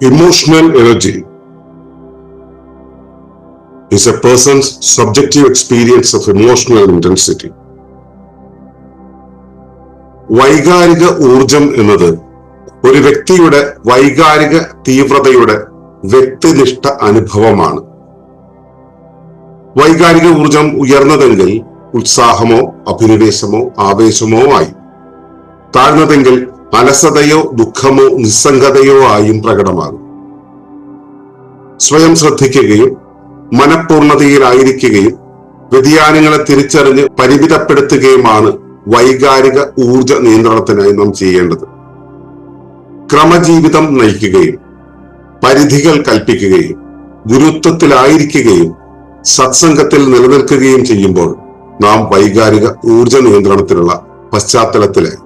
Emotional energy is a person's subjective experience of emotional intensity. വൈകാരിക ഊർജം എന്നത് ഒരു വ്യക്തിയുടെ വൈകാരിക തീവ്രതയുടെ വ്യക്തിനിഷ്ഠ അനുഭവമാണ് വൈകാരിക ഊർജം ഉയർന്നതെങ്കിൽ ഉത്സാഹമോ അഭിനിവേശമോ ആവേശമോ ആയി താഴ്ന്നതെങ്കിൽ അലസതയോ ദുഃഖമോ നിസ്സംഗതയോ ആയും പ്രകടമാകും. സ്വയം ശ്രദ്ധിക്കുകയും മനഃപൂർണതയിലായിരിക്കുകയും വ്യതിയാനങ്ങളെ തിരിച്ചറിഞ്ഞ് പരിമിതപ്പെടുത്തുകയുമാണ് വൈകാരിക ഊർജ നിയന്ത്രണത്തിനായി നാം ചെയ്യേണ്ടത്. ക്രമജീവിതം നയിക്കുകയും പരിധികൾ കൽപ്പിക്കുകയും ഗുരുത്വത്തിലായിരിക്കുകയും സത്സംഗത്തിൽ നിലനിൽക്കുകയും ചെയ്യുമ്പോൾ നാം വൈകാരിക ഊർജ നിയന്ത്രണത്തിനുള്ള പശ്ചാത്തലത്തിലായി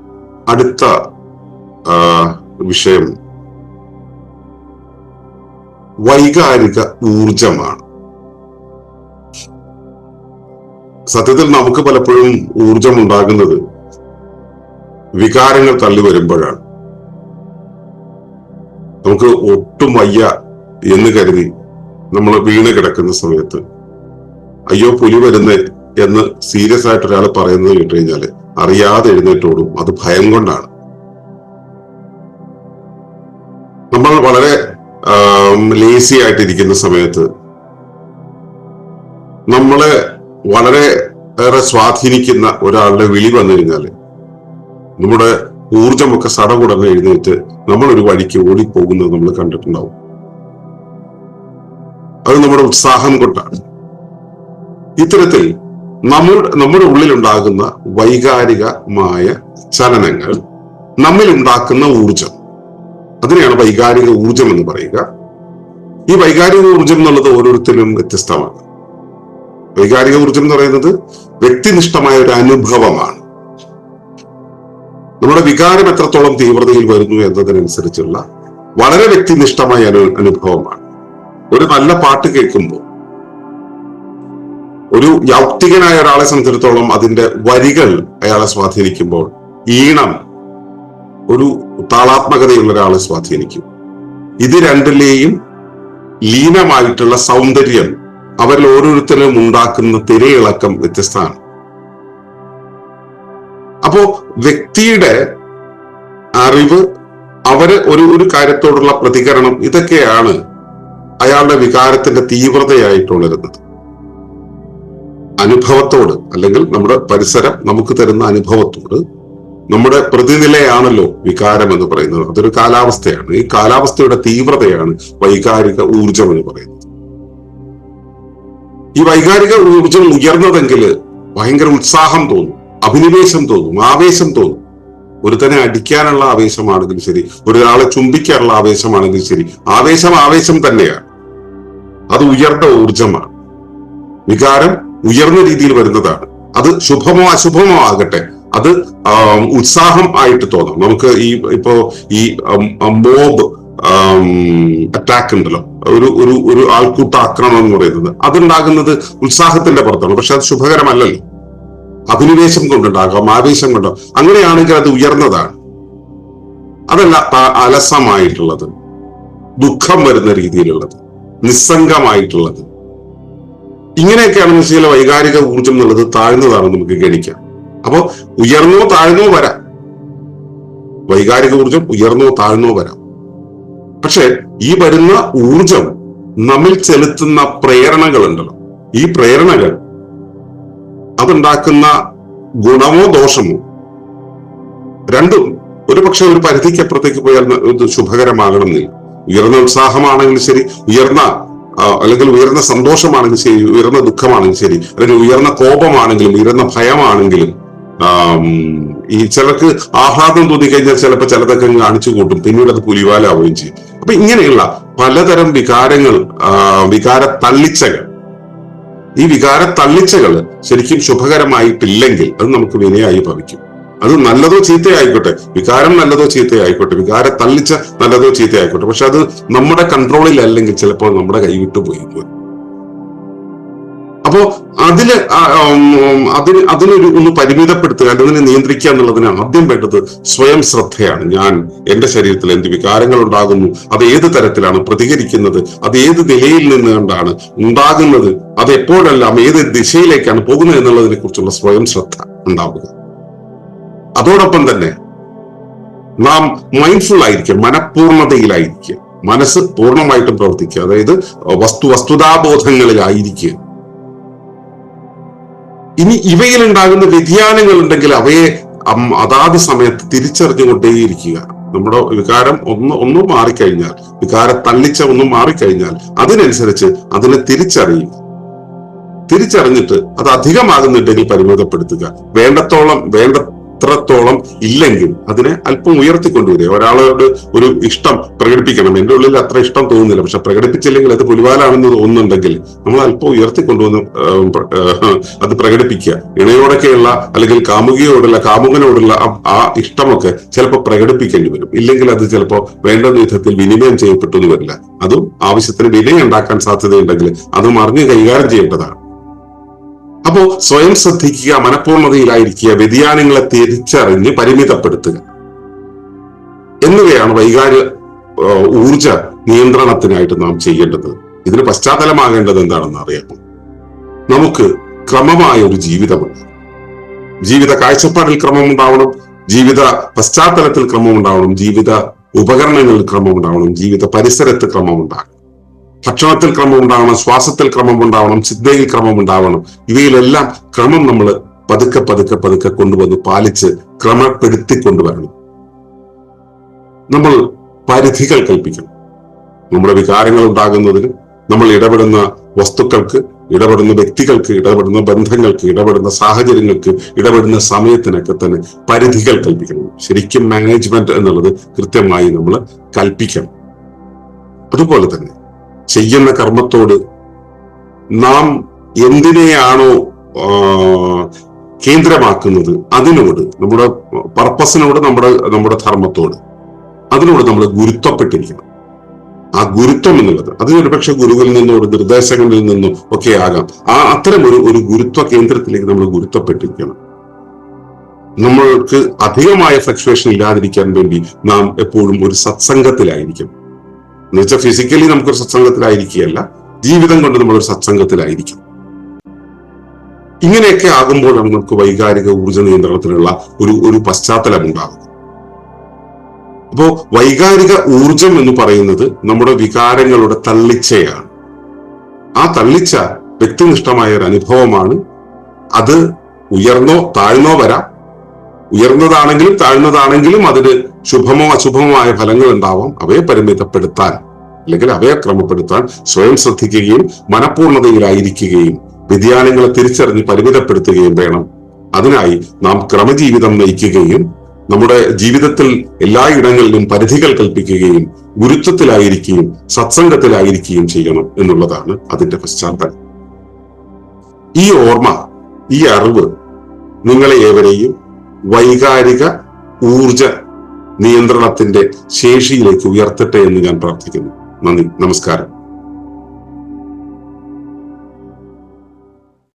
അടുത്ത വിഷയം. വൈകാരിക ഊർജമാണ് സത്യത്തിൽ നമുക്ക് പലപ്പോഴും ഊർജം ഉണ്ടാകുന്നത് വികാരങ്ങൾ തള്ളി വരുമ്പോഴാണ്. നമുക്ക് ഒട്ടും വയ്യ എന്ന് കരുതി നമ്മൾ വീണ് കിടക്കുന്ന സമയത്ത് അയ്യോ പുലി വരുന്നേ എന്ന് സീരിയസ് ആയിട്ട് ഒരാൾ പറയുന്നത് കേട്ട് കഴിഞ്ഞാൽ അറിയാതെ എഴുന്നേറ്റോടും അത് ഭയം കൊണ്ടാണ്. നമ്മൾ വളരെ ലേസി ആയിട്ടിരിക്കുന്ന സമയത്ത് നമ്മളെ വളരെ ഏറെ സ്വാധീനിക്കുന്ന ഒരാളുടെ വിളി വന്നു നമ്മുടെ ഊർജമൊക്കെ സടകുടന്ന് എഴുന്നേറ്റ് നമ്മൾ ഒരു വഴിക്ക് ഓടിപ്പോകുന്നത് നമ്മൾ കണ്ടിട്ടുണ്ടാവും. അത് നമ്മുടെ ഉത്സാഹം കൊണ്ടാണ്. ഇത്തരത്തിൽ നമ്മൾ നമ്മുടെ ഉള്ളിലുണ്ടാകുന്ന വൈകാരികമായ ചലനങ്ങൾ നമ്മിൽ ഉണ്ടാക്കുന്ന ഊർജം അതിനെയാണ് വൈകാരിക ഊർജം എന്ന് പറയുക. ഈ വൈകാരിക ഊർജം എന്നുള്ളത് ഓരോരുത്തരും വ്യത്യസ്തമാണ്. വൈകാരിക ഊർജം എന്ന് പറയുന്നത് വ്യക്തിനിഷ്ഠമായ ഒരു അനുഭവമാണ്. നമ്മുടെ വികാരം എത്രത്തോളം തീവ്രതയിൽ വരുന്നു എന്നതിനനുസരിച്ചുള്ള വളരെ വ്യക്തിനിഷ്ഠമായ അനു അനുഭവമാണ്. ഒരു നല്ല പാട്ട് കേൾക്കുമ്പോൾ ഒരു യൗക്തികനായ ഒരാളെ സംബന്ധിച്ചിടത്തോളം അതിന്റെ വരികൾ അയാളെ സ്വാധീനിക്കുമ്പോൾ ഈണം ഒരു താളാത്മകതയുള്ള ഒരാളെ സ്വാധീനിക്കും. ഇത് രണ്ടിലെയും ലീനമായിട്ടുള്ള സൗന്ദര്യം അവരിൽ ഓരോരുത്തരും ഉണ്ടാക്കുന്ന തിരയിളക്കം വ്യത്യസ്തമാണ്. അപ്പോ വ്യക്തിയുടെ അറിവ് അവർ ഒരു ഒരു കാര്യത്തോടുള്ള പ്രതികരണം ഇതൊക്കെയാണ് അയാളുടെ വികാരത്തിന്റെ തീവ്രതയായിട്ടുണരുന്നത്. അനുഭവത്തോട് അല്ലെങ്കിൽ നമ്മുടെ പരിസരം നമുക്ക് തരുന്ന അനുഭവത്തോട് നമ്മുടെ പ്രതിനിലയാണല്ലോ വികാരം എന്ന് പറയുന്നത്. അതൊരു കാലാവസ്ഥയാണ്. ഈ കാലാവസ്ഥയുടെ തീവ്രതയാണ് വൈകാരിക ഊർജം എന്ന് പറയുന്നത്. ഈ വൈകാരിക ഊർജം ഉയർന്നതെങ്കിൽ ഭയങ്കര ഉത്സാഹം തോന്നും അഭിനിവേശം തോന്നും ആവേശം തോന്നും. ഒരുത്തനെ അടിക്കാനുള്ള ആവേശമാണെങ്കിൽ ശരി ഒരാളെ ചുംബിക്കാനുള്ള ആവേശമാണെങ്കിൽ ശരി ആവേശം ആവേശം തന്നെയാണ്. അത് ഉയർന്ന ഊർജമാണ് വികാരം ഉയർന്ന രീതിയിൽ വരുന്നതാണ്. അത് ശുഭമോ അശുഭമോ ആകട്ടെ. അത് ഉത്സാഹം ആയിട്ട് തോന്നാം. നമുക്ക് ഈ ഇപ്പോ ഈ മോബ് അറ്റാക്ക് ഉണ്ടല്ലോ. ഒരു ഒരു ഒരു ആൾക്കൂട്ട ആക്രമണം എന്ന് പറയുന്നത്. അതുണ്ടാകുന്നത് ഉത്സാഹത്തിന്റെ പുറത്താണ്. പക്ഷെ അത് ശുഭകരമല്ലല്ലോ. അഭിനിവേശം കൊണ്ടുണ്ടാകാം ആവേശം കൊണ്ടോ അങ്ങനെയാണെങ്കിൽ അത് ഉയർന്നതാണ്. അതല്ല അലസമായിട്ടുള്ളത്. ദുഃഖം വരുന്ന രീതിയിലുള്ളത്. നിസ്സംഗമായിട്ടുള്ളത്. ഇങ്ങനെയൊക്കെയാണ് ചില വൈകാരിക ഊർജം എന്നുള്ളത് താഴ്ന്നതാണെന്ന് നമുക്ക് ഗണിക്കാം. അപ്പോൾ ഉയർന്നോ താഴ്ന്നോ വരാം. വൈകാരിക ഊർജം ഉയർന്നോ താഴ്ന്നോ വരാം. പക്ഷെ ഈ വരുന്ന ഊർജം നമ്മിൽ ചെലുത്തുന്ന പ്രേരണകൾ ഉണ്ടല്ലോ ഈ പ്രേരണകൾ അതുണ്ടാക്കുന്ന ഗുണമോ ദോഷമോ രണ്ടും ഒരു പക്ഷെ ഒരു പരിധിക്കപ്പുറത്തേക്ക് പോയാൽ ശുഭകരമാകണമെന്നില്ല. ഉയർന്ന ഉത്സാഹമാണെങ്കിൽ ശരി ഉയർന്ന അല്ലെങ്കിൽ ഉയർന്ന സന്തോഷമാണെങ്കിലും ശരി ഉയർന്ന ദുഃഖമാണെങ്കിലും ശരി അല്ലെങ്കിൽ ഉയർന്ന കോപമാണെങ്കിലും ഉയർന്ന ഭയമാണെങ്കിലും ഈ ചിലർക്ക് ആഹ്ലാദം തോന്നി കഴിഞ്ഞാൽ ചിലപ്പോൾ ചിലതൊക്കെ കാണിച്ചു കൂട്ടും പിന്നീട് അത് പുലിവാലാവുകയും ചെയ്യും. അപ്പൊ ഇങ്ങനെയുള്ള പലതരം വികാരങ്ങൾ വികാര തള്ളിച്ചകൾ. ഈ വികാര തള്ളിച്ചകൾ ശരിക്കും ശുഭകരമായിട്ടില്ലെങ്കിൽ അത് നമുക്ക് വിനയായി ഭവിക്കും. അത് നല്ലതോ ചീത്തയായിക്കോട്ടെ. വികാരം നല്ലതോ ചീത്തയായിക്കോട്ടെ. വികാര തള്ളിച്ച നല്ലതോ ചീത്തയായിക്കോട്ടെ. പക്ഷെ അത് നമ്മുടെ കൺട്രോളിൽ അല്ലെങ്കിൽ ചിലപ്പോൾ നമ്മുടെ കൈവിട്ടു പോയി. അപ്പോ അതിൽ അതിന് അതിനൊരു ഒന്ന് പരിമിതപ്പെടുത്തുക അല്ലെങ്കിൽ നിയന്ത്രിക്കുക എന്നുള്ളതിന് ആദ്യം വേണ്ടത് സ്വയം ശ്രദ്ധയാണ്. ഞാൻ എന്റെ ശരീരത്തിൽ എന്ത് വികാരങ്ങൾ ഉണ്ടാകുന്നു അത് ഏത് തരത്തിലാണ് പ്രതികരിക്കുന്നത് അത് ഏത് നിലയിൽ നിന്നുകൊണ്ടാണ് ഉണ്ടാകുന്നത് അത് എപ്പോഴെല്ലാം ഏത് ദിശയിലേക്കാണ് പോകുന്നത് എന്നുള്ളതിനെ കുറിച്ചുള്ള സ്വയം ശ്രദ്ധ ഉണ്ടാവുക. അതോടൊപ്പം തന്നെ നാം മൈൻഡ്ഫുൾ ആയിരിക്കുക മനഃപൂർണതയിലായിരിക്കുക മനസ്സ് പൂർണമായിട്ടും പ്രവർത്തിക്കുക. അതായത് വസ്തു വസ്തുതാബോധങ്ങളിലായിരിക്കുക. ഇനി ഇവയിൽ ഉണ്ടാകുന്ന വ്യതിയാനങ്ങൾ ഉണ്ടെങ്കിൽ അവയെ അതാത് സമയത്ത് തിരിച്ചറിഞ്ഞുകൊണ്ടേയിരിക്കുക. നമ്മുടെ വികാരം ഒന്ന് ഒന്നും മാറിക്കഴിഞ്ഞാൽ വികാര തള്ളിച്ച ഒന്നും മാറിക്കഴിഞ്ഞാൽ അതിനനുസരിച്ച് അതിനെ തിരിച്ചറിയുക. തിരിച്ചറിഞ്ഞിട്ട് അത് അധികമാകുന്നുണ്ടെങ്കിൽ പരിമിതപ്പെടുത്തുക. വേണ്ടത്തോളം വേണ്ടത്രത്തോളം ഇല്ലെങ്കിൽ അതിനെ അല്പം ഉയർത്തിക്കൊണ്ടുവരിക. ഒരാളോട് ഒരു ഇഷ്ടം പ്രകടിപ്പിക്കണം. എന്റെ ഉള്ളിൽ അത്ര ഇഷ്ടം തോന്നുന്നില്ല. പക്ഷെ പ്രകടിപ്പിച്ചില്ലെങ്കിൽ അത് പുലിവാലാണെന്ന് തോന്നുന്നുണ്ടെങ്കിൽ നമ്മൾ അല്പം ഉയർത്തിക്കൊണ്ടുവന്ന് അത് പ്രകടിപ്പിക്കുക. ഇണയോടൊക്കെയുള്ള അല്ലെങ്കിൽ കാമുകിയോടുള്ള കാമുകനോടുള്ള ആ- ഇഷ്ടമൊക്കെ ചിലപ്പോൾ പ്രകടിപ്പിക്കേണ്ടി വരും. ഇല്ലെങ്കിൽ അത് ചിലപ്പോൾ വേണ്ട വിധത്തിൽ വിനിമയം ചെയ്യപ്പെട്ടു എന്ന് വരില്ല. അതും ആവശ്യത്തിന് വിനയം ഉണ്ടാക്കാൻ സാധ്യതയുണ്ടെങ്കിൽ അതും അറിഞ്ഞ് കൈകാര്യം ചെയ്യേണ്ടതാണ്. അപ്പോ സ്വയം ശ്രദ്ധിക്കുക മനഃപൂർണതയിലായിരിക്കുക വ്യതിയാനങ്ങളെ തിരിച്ചറിഞ്ഞ് പരിമിതപ്പെടുത്തുക. എന്നിവയാണ് വൈകാര്യ ഊർജ നിയന്ത്രണത്തിനായിട്ട് നാം ചെയ്യേണ്ടത്. ഇതിന് പശ്ചാത്തലമാകേണ്ടത് എന്താണെന്ന് അറിയാമോ? നമുക്ക് ക്രമമായ ഒരു ജീവിതമുണ്ട്. ജീവിത കാഴ്ചപ്പാടിൽ ക്രമം ഉണ്ടാവണം ജീവിത പശ്ചാത്തലത്തിൽ ക്രമം ഉണ്ടാവണം ജീവിത ഉപകരണങ്ങളിൽ ക്രമം ഉണ്ടാവണം ജീവിത പരിസരത്ത് ക്രമമുണ്ടാകണം. ഭക്ഷണത്തിൽ ക്രമം ഉണ്ടാവണം ശ്വാസത്തിൽ ക്രമം ഉണ്ടാവണം ചിന്തയിൽ ക്രമം ഉണ്ടാവണം. ഇവയിലെല്ലാം ക്രമം നമ്മൾ പതുക്കെ പതുക്കെ പതുക്കെ കൊണ്ടുവന്ന് പാലിച്ച് ക്രമപ്പെടുത്തി കൊണ്ടുവരണം. നമ്മൾ പരിധികൾ കൽപ്പിക്കണം. നമ്മുടെ വികാരങ്ങൾ ഉണ്ടാകുന്നതിന് നമ്മൾ ഇടപെടുന്ന വസ്തുക്കൾക്ക് ഇടപെടുന്ന വ്യക്തികൾക്ക് ഇടപെടുന്ന ബന്ധങ്ങൾക്ക് ഇടപെടുന്ന സാഹചര്യങ്ങൾക്ക് ഇടപെടുന്ന സമയത്തിനൊക്കെ തന്നെ പരിധികൾ കൽപ്പിക്കണം. ശരിക്കും മാനേജ്മെന്റ് എന്നുള്ളത് കൃത്യമായി നമ്മൾ കൽപ്പിക്കണം. അതുപോലെ തന്നെ ചെയ്യുന്ന കർമ്മത്തോട് നാം എന്തിനെയാണോ കേന്ദ്രമാക്കുന്നത് അതിനോട് നമ്മുടെ പർപ്പസിനോട് നമ്മുടെ നമ്മുടെ ധർമ്മത്തോട് അതിനോട് നമ്മൾ ഗുരുത്വപ്പെട്ടിരിക്കണം. ആ ഗുരുത്വം എന്നുള്ളത് അത് ഒരുപക്ഷെ ഗുരുവിൽ നിന്നോ നിർദ്ദേശങ്ങളിൽ നിന്നോ ഒക്കെ ആകാം. ആ അത്തരം ഒരു ഒരു ഗുരുത്വ കേന്ദ്രത്തിലേക്ക് നമ്മൾ ഗുരുത്വപ്പെട്ടിരിക്കണം. നമ്മൾക്ക് അധികമായ ഫ്ലക്ച്വേഷൻ ഇല്ലാതിരിക്കാൻ വേണ്ടി നാം എപ്പോഴും ഒരു സത്സംഗത്തിലായിരിക്കും എന്നുവെച്ചാൽ ഫിസിക്കലി നമുക്കൊരു സത്സംഗത്തിലായിരിക്കുകയല്ല ജീവിതം കൊണ്ട് നമ്മളൊരു സത്സംഗത്തിലായിരിക്കും. ഇങ്ങനെയൊക്കെ ആകുമ്പോഴാണ് നമുക്ക് വൈകാരിക ഊർജ നിയന്ത്രണത്തിനുള്ള ഒരു ഒരു പശ്ചാത്തലം ഉണ്ടാകുന്നത് അപ്പോ വൈകാരിക ഊർജം എന്ന് പറയുന്നത് നമ്മുടെ വികാരങ്ങളുടെ തള്ളിച്ചയാണ്. ആ തള്ളിച്ച വ്യക്തിനിഷ്ഠമായ ഒരു അനുഭവമാണ് അത് ഉയർന്നോ താഴ്ന്നോ വരാം ഉയർന്നതാണെങ്കിലും താഴ്ന്നതാണെങ്കിലും അതിന് ശുഭമോ അശുഭമോ ഫലങ്ങൾ ഉണ്ടാവാം അവയെ പരിമിതപ്പെടുത്താൻ അല്ലെങ്കിൽ അവയെ ക്രമപ്പെടുത്താൻ സ്വയം ശ്രദ്ധിക്കുകയും മനഃപൂർണതയിലായിരിക്കുകയും വ്യതിയാനങ്ങളെ തിരിച്ചറിഞ്ഞ് പരിമിതപ്പെടുത്തുകയും വേണം. അതിനായി നാം ക്രമജീവിതം നയിക്കുകയും നമ്മുടെ ജീവിതത്തിൽ എല്ലാ ഇടങ്ങളിലും പരിധികൾ കൽപ്പിക്കുകയും ഗുരുത്വത്തിലായിരിക്കുകയും സത്സംഗത്തിലായിരിക്കുകയും ചെയ്യണം എന്നുള്ളതാണ് അതിന്റെ പശ്ചാത്തലം. ഈ ഓർമ്മ ഈ അറിവ് നിങ്ങളെ ഏവരെയും വൈകാരിക ഊർജ നിയന്ത്രണത്തിന്റെ ശേഷിയിലേക്ക് ഉയർത്തട്ടെ എന്ന് ഞാൻ പ്രാർത്ഥിക്കുന്നു. നന്ദി. നമസ്കാരം.